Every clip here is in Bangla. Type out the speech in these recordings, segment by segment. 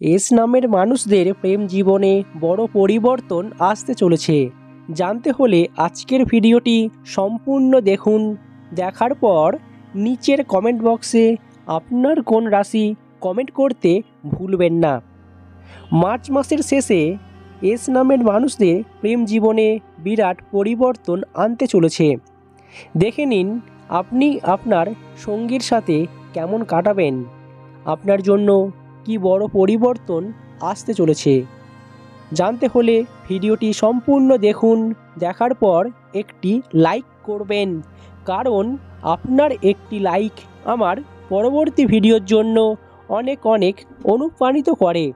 এস নামের মানুষদের প্রেম জীবনে বড় পরিবর্তন আসতে চলেছে। জানতে হলে আজকের ভিডিওটি সম্পূর্ণ দেখুন। দেখার পর নিচের কমেন্ট বক্সে আপনার কোন রাশি কমেন্ট করতে ভুলবেন না। মার্চ মাসের শেষে এস নামের মানুষদের প্রেম জীবনে বিরাট পরিবর্তন আনতে চলেছে। দেখে নিন আপনি আপনার সঙ্গীর সাথে কেমন কাটাবেন। আপনার জন্য কি বড় পরিবর্তন আসতে চলেছে। জানতে হলে ভিডিওটি সম্পূর্ণ দেখুন। দেখার পর একটি লাইক করবেন। কারণ আপনার একটি লাইক আমার পরবর্তী ভিডিওর জন্য অনেক অনেক অনুপ্রাণিত করে।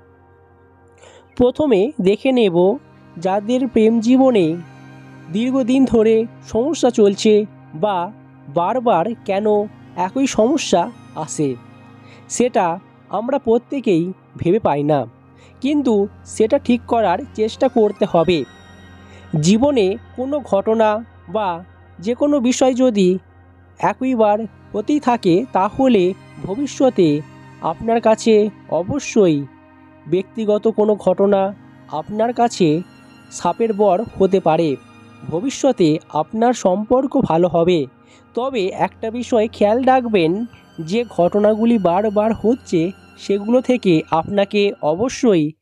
প্রথমে দেখে নেব যাদের প্রেম জীবনে দীর্ঘদিন ধরে সমস্যা চলছে বা বারবার কেন একই সমস্যা আসে। সেটা আমরা প্রত্যেকেই ভেবে পাই না। কিন্তু সেটা ঠিক করার চেষ্টা করতে হবে। জীবনে কোনো ঘটনা বা যে কোনো বিষয় যদি একইবার হতেই থাকে, তাহলে ভবিষ্যতে আপনার কাছে অবশ্যই ব্যক্তিগত কোনো ঘটনা আপনার কাছে সাপের বর হতে পারে। ভবিষ্যতে আপনার সম্পর্ক ভালো হবে। তবে একটা বিষয় খেয়াল রাখবেন যে ঘটনাগুলি বারবার হচ্ছে সেগুলো থেকে আপনাকে অবশ্যই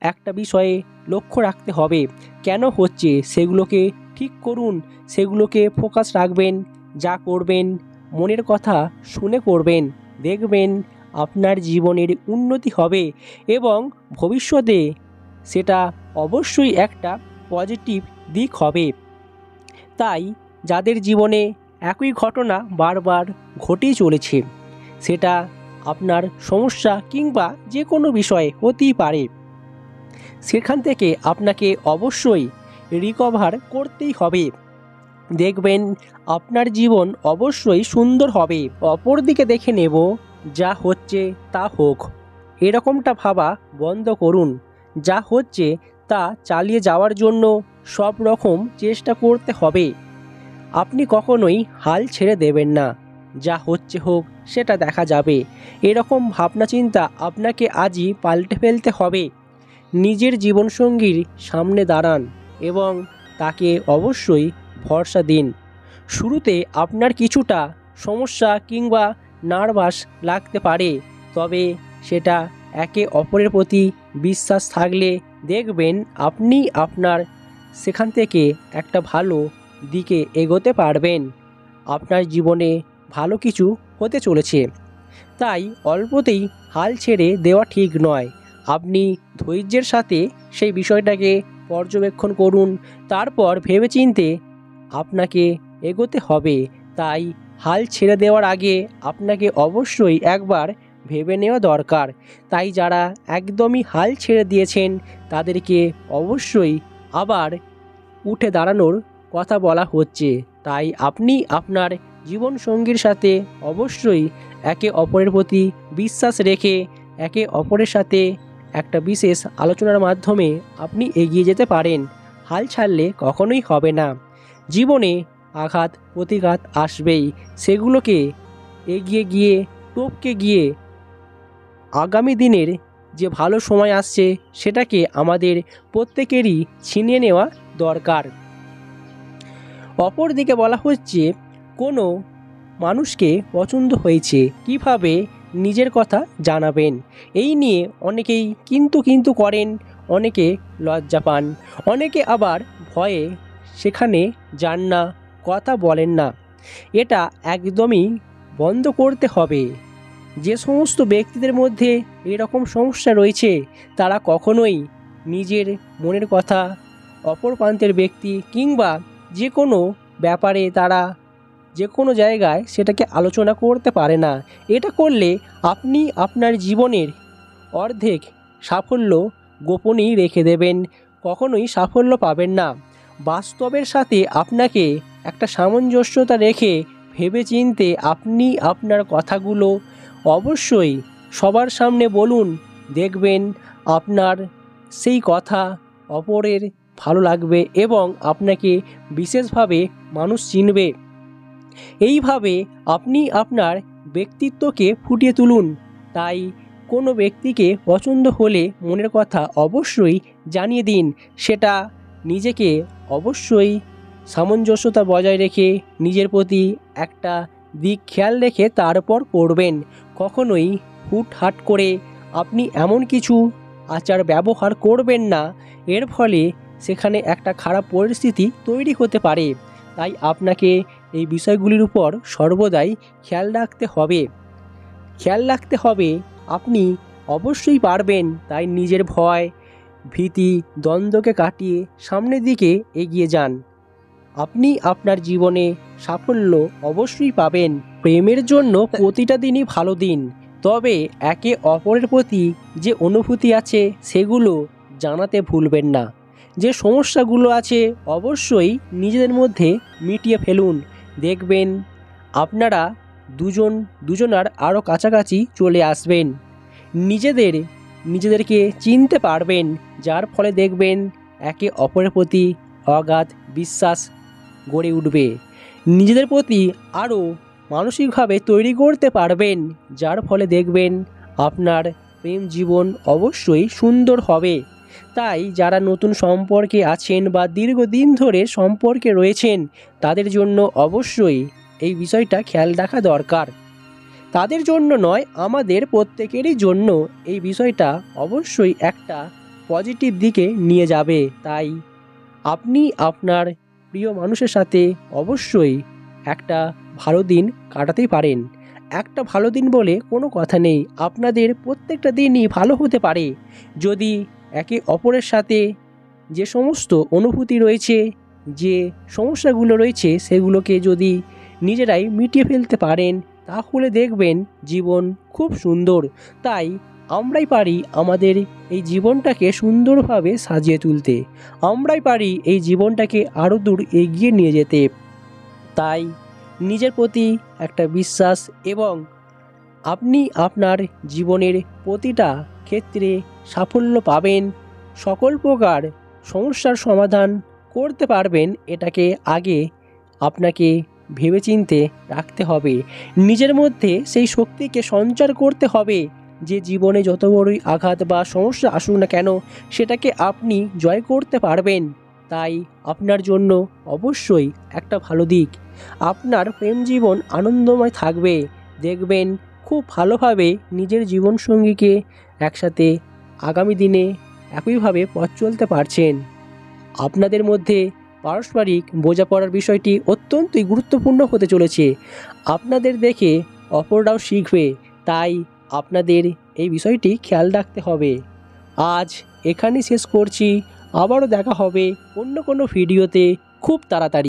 একটা বিষয়ে লক্ষ্য রাখতে হবে। কেন হচ্ছে? সেগুলোকে ঠিক করুন, সেগুলোকে ফোকাস রাখবেন, যা করবেন, মনের কথা শুনে করবেন, দেখবেন আপনার জীবনের উন্নতি হবে এবং ভবিষ্যতে সেটা অবশ্যই একটা পজিটিভ দিক হবে। তাই যাদের জীবনে একই ঘটনা বারবার ঘটেই চলেছে সেটা আপনার সমস্যা কিংবা যে কোনো বিষয়ে হতেই পারে। সেখান থেকে আপনাকে অবশ্যই রিকভার করতেই হবে। দেখবেন আপনার জীবন অবশ্যই সুন্দর হবে। অপরদিকে দেখে নেব যা হচ্ছে তা হোক। এরকমটা ভাবা বন্ধ করুন। যা হচ্ছে তা চালিয়ে যাওয়ার জন্য সব রকম চেষ্টা করতে হবে। আপনি কখনোই হাল ছেড়ে দেবেন না। যা হচ্ছে হোক, সেটা দেখা যাবে। এরকম ভাবনা চিন্তা আপনাকে আজই পাল্টে ফেলতে হবে। নিজের জীবনসঙ্গীর সামনে দাঁড়ান এবং তাকে অবশ্যই ভরসা দিন। শুরুতে আপনার কিছুটা সমস্যা কিংবা নার্ভাস লাগতে পারে, তবে সেটা একে অপরের প্রতি বিশ্বাস থাকলে দেখবেন আপনি আপনার সেখান থেকে একটা ভালো দিকে এগোতে পারবেন। আপনার জীবনে ভালো কিছু হতে চলেছে। তাই অল্পতেই হাল ছেড়ে দেওয়া ঠিক নয়। আপনি ধৈর্যের সাথে সেই বিষয়টাকে পর্যবেক্ষণ করুন, তারপর ভেবেচিন্তে আপনাকে এগোতে হবে। তাই হাল ছেড়ে দেওয়ার আগে আপনাকে অবশ্যই একবার ভেবে নেওয়া দরকার। তাই যারা একদমই হাল ছেড়ে দিয়েছেন, তাদেরকে অবশ্যই আবার উঠে দাঁড়ানোর কথা বলা হচ্ছে। তাই আপনি আপনার জীবনসঙ্গীর সাথে অবশ্যই একে অপরের প্রতি বিশ্বাস রেখে একে অপরের সাথে একটা বিশেষ আলোচনার মাধ্যমে আপনি এগিয়ে যেতে পারেন। হাল ছাড়লে কখনোই হবে না। জীবনে আঘাত, প্রতিঘাত আসবেই। সেগুলোকে এগিয়ে গিয়ে, টপকে গিয়ে আগামী দিনের যে ভালো সময় আসছে, সেটাকে আমাদের প্রত্যেকেরই ছিনিয়ে নেওয়া দরকার। অপরদিকে বলা হচ্ছে কোনো মানুষকে পছন্দ হয়েছে, কীভাবে নিজের কথা জানাবেন? এই নিয়ে অনেকেই কিন্তু কিন্তু করেন, অনেকে লজ্জা পান, অনেকে আবার ভয়ে সেখানে যান না, কথা বলেন না। এটা একদমই বন্ধ করতে হবে। যে সমস্ত ব্যক্তিদের মধ্যে এরকম সমস্যা রয়েছে, তারা কখনোই নিজের মনের কথা অপর প্রান্তের ব্যক্তি কিংবা যে কোনো ব্যাপারে তারা যে কোনো জায়গায় সেটাকে আলোচনা করতে পারে না। এটা করলে আপনি আপনার জীবনের অর্ধেক সাফল্য গোপনেই রেখে দেবেন, কখনোই সাফল্য পাবেন না। বাস্তবের সাথে আপনাকে একটা সামঞ্জস্যতা রেখে ভেবেচিন্তে আপনি আপনার কথাগুলো অবশ্যই সবার সামনে বলুন, দেখবেন আপনার সেই কথা অপরের ভালো লাগবে এবং আপনাকে বিশেষভাবে মানুষ চিনবে। এইভাবে আপনি আপনার ব্যক্তিত্বকে ফুটিয়ে তুলুন। তাই কোনো ব্যক্তিকে পছন্দ হলে মনের কথা অবশ্যই জানিয়ে দিন। সেটা নিজেকে অবশ্যই সামঞ্জস্যতা বজায় রেখে নিজের প্রতি একটা দিক খেয়াল রেখে তারপর করবেন। কখনোই হুটহাট করে আপনি এমন কিছু আচার ব্যবহার করবেন না। এর ফলে সেখানে একটা খারাপ পরিস্থিতি তৈরি হতে পারে। তাই আপনাকে এই বিষয়গুলির উপর সর্বদাই খেয়াল রাখতে হবে। খেয়াল রাখতে হবে, আপনি অবশ্যই পারবেন তাই নিজের ভয়, ভীতি, দ্বন্দ্বকে কাটিয়ে সামনের দিকে এগিয়ে যান। আপনি আপনার জীবনে সাফল্য অবশ্যই পাবেন। প্রেমের জন্য প্রতিটা দিনই ভালো দিন, তবে একে অপরের প্রতি যে অনুভূতি আছে সেগুলো জানাতে ভুলবেন না। যে সমস্যাগুলো আছে অবশ্যই নিজেদের মধ্যে মিটিয়ে ফেলুন। দেখবেন আপনারা দুজন, দুজনার আরও কাছাকাছি চলে আসবেন। নিজেদের, নিজেদেরকে চিনতে পারবেন, যার ফলে দেখবেন একে অপরের প্রতি অগাধ বিশ্বাস গড়ে উঠবে। নিজেদের প্রতি আরও মানসিকভাবে তৈরি করতে পারবেন, যার ফলে দেখবেন আপনার প্রেম জীবন অবশ্যই সুন্দর হবে। তাই যারা নতুন সম্পর্কে আছেন বা দীর্ঘদিন ধরে সম্পর্কে রয়েছেন, তাদের জন্য অবশ্যই এই বিষয়টা খেয়াল রাখা দরকার। তাদের জন্য নয়, আমাদের প্রত্যেকেরই জন্য এই বিষয়টা অবশ্যই একটা পজিটিভ দিকে নিয়ে যাবে। তাই আপনি আপনার প্রিয় মানুষের সাথে অবশ্যই একটা ভালো দিন কাটাতে পারেন। একটা ভালো দিন বলে কোনো কথা নেই। আপনাদের প্রত্যেকটা দিনই ভালো হতে পারে। যদি একে অপরের সাথে যে সমস্ত অনুভূতি রয়েছে, যে সমস্যাগুলো রয়েছে, সেগুলোকে যদি নিজেরাই মিটিয়ে ফেলতে পারেন, তাহলে দেখবেন জীবন খুব সুন্দর। তাই আমরাই পারি আমাদের এই জীবনটাকে সুন্দরভাবে সাজিয়ে তুলতে। আমরাই পারি এই জীবনটাকে আরও দূর এগিয়ে নিয়ে যেতে। তাই নিজের প্রতি একটা বিশ্বাস এবং আপনি আপনার জীবনের প্রতিটা ক্ষেত্রে সাফল্য পাবেন। সকল প্রকার সমস্যার সমাধান করতে পারবেন এটাকে আগে আপনাকে ভেবেচিন্তে রাখতে হবে। নিজের মধ্যে সেই শক্তিকে সঞ্চার করতে হবে যে জীবনে যত বড়ই আঘাত বা সমস্যা আসুক না কেন, সেটাকে আপনি জয় করতে পারবেন। তাই আপনার জন্য অবশ্যই একটা ভালো দিক। আপনার প্রেম জীবন আনন্দময় থাকবে। দেখবেন খুব ভালোভাবে নিজের জীবনসঙ্গীকে একসাথে আগামী দিনে একইভাবে পথ চলতে পারছেন। আপনাদের মধ্যে পারস্পরিক বোঝাপড়ার বিষয়টি অত্যন্তই গুরুত্বপূর্ণ হতে চলেছে। আপনাদের দেখে অপররাও শিখবে, তাই আপনাদের এই বিষয়টি খেয়াল রাখতে হবে। আজ এখানেই শেষ করছি। আবারও দেখা হবে অন্য কোনো ভিডিওতে। খুব তাড়াতাড়ি।